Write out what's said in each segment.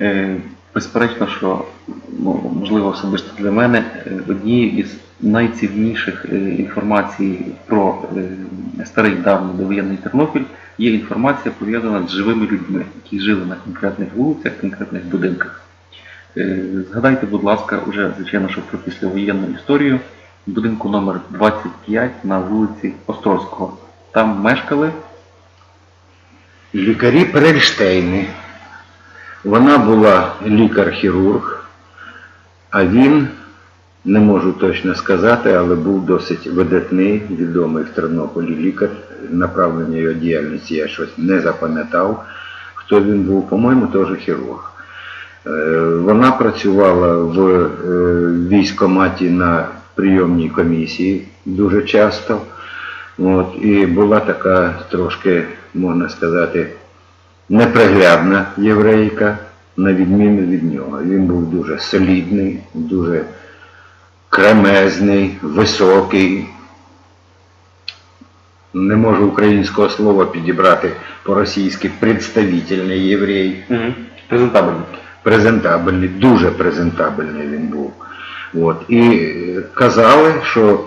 Е, Безперечно, що ну, можливо особисто для мене е, однією із найцінніших е, інформацій про старий давній довоєнний Тернопіль є інформація пов'язана з живими людьми, які жили на конкретних вулицях, конкретних будинках. Згадайте, будь ласка, уже звичайно, що про післявоєнну історію будинку номер 25 на вулиці Острозького. Там мешкали Лікарі Перельштейни. Вона була лікар-хірург, а він, не можу точно сказати, але був досить видатний, відомий в Тернополі лікар. Направлення його діяльності я щось не запам'ятав. Хто він був, по-моєму, теж хірург. Е, Вона працювала в е, військкоматі на прийомній комісії дуже часто. От, і була така трошки, можна сказати, неприглядна єврейка, на відміну від нього. Він був дуже солідний, дуже кремезний, високий. Не можу українського слова підібрати по-російськи представительний єврей угу. презентабельні. презентабельний, дуже презентабельний він був. От. І е, казали, що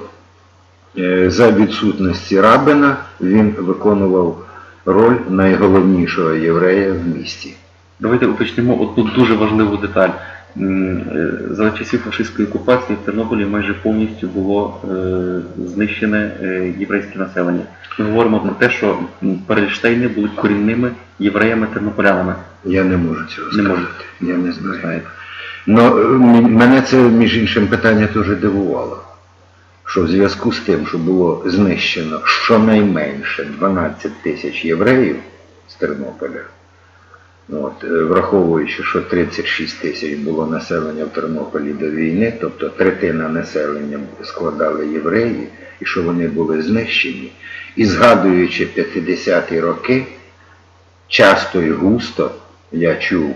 е, за відсутності рабина він виконував роль найголовнішого єврея в місті. Давайте уточнимо одну дуже важливу деталь. Е, За часів фашистської окупації в Тернополі майже повністю було е, знищене е, єврейське населення. Ми говоримо про те, що Перельштейни були корінними євреями-тернополянами. Я не можу цього Не сказати. можете. Я не знаю. знаєте. Ну, е, м- мене це, між іншим, питання дуже дивувало. Що в зв'язку з тим, що було знищено щонайменше 12 тисяч євреїв з Тернополя, от, е, враховуючи, що 36 тисяч було населення в Тернополі до війни, тобто третина населення складали євреї, і що вони були знищені, і згадуючи 50-ті роки, часто і густо я чув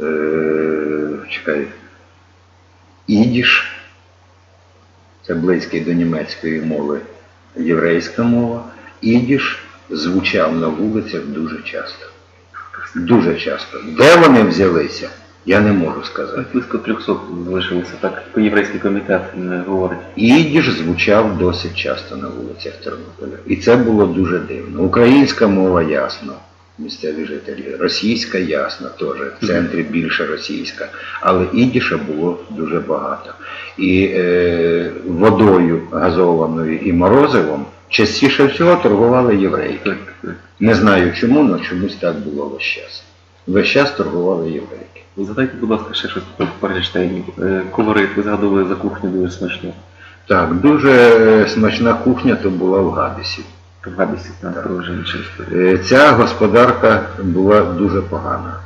е, чекай, ідіш, це близький до німецької мови єврейська мова, ідіш звучав на вулицях дуже часто. Дуже часто. Де вони взялися, я не можу сказати. Близько 300 залишилося, так єврейський комітет е, говорить. Ідіш звучав досить часто на вулицях Тернополя. І це було дуже дивно. Українська мова ясно, місцеві жителі. Російська ясно теж, в центрі більше російська. Але ідіша було дуже багато. І е, водою газованою і морозивом частіше всього торгували єврейки. Не знаю чому, але чомусь так було весь час. Весь час торгували єврейки. Задайте, будь ласка, ще щось про Перельштейнів. Е, Колорит, ви згадували за кухню дуже смачно. Так, дуже е, смачна кухня то була в Гадесі. Е, Ця господарка була дуже погана.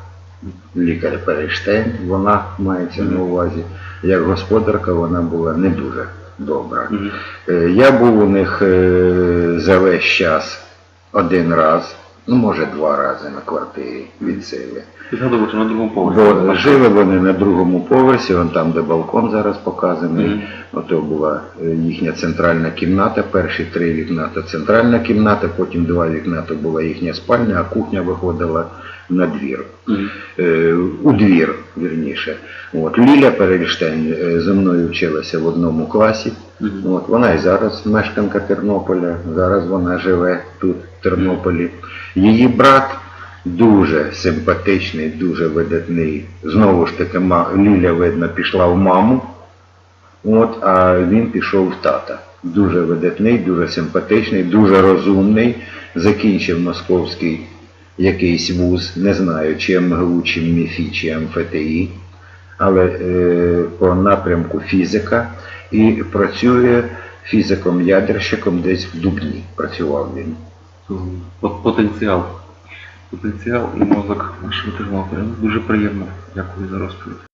Лікар Перейштейн, вона мається на увазі. Як господарка вона була не дуже добра. Е, Я був у них е, за весь час один раз, ну може два рази на квартирі від сили. Що на другому поверсі. Бо жили вони на другому поверсі, вон там, де балкон зараз показаний. Мгм. Ото була е, їхня центральна кімната, перші три вікна то центральна кімната, потім два вікна то була їхня спальня, а кухня виходила на двір. Е, у двір, вірніше. От. Ліля Перельштейн е, зі мною вчилася в одному класі. От, вона і зараз мешканка Тернополя, зараз вона живе тут, в Тернополі. Її брат дуже симпатичний, дуже видатний. Знову ж таки, Ліля, видно, пішла в маму, от, а він пішов в тата. Дуже видатний, дуже симпатичний, дуже розумний. Закінчив московський якийсь вуз, не знаю, чи МГУ, чи МІФІ, чи МФТІ, але е, по напрямку фізика і працює фізиком-ядерщиком десь в Дубні. Працював він. Потенціал. Потенціал і мозок нашого Тернополя. Дуже приємно. Дякую за розповідь.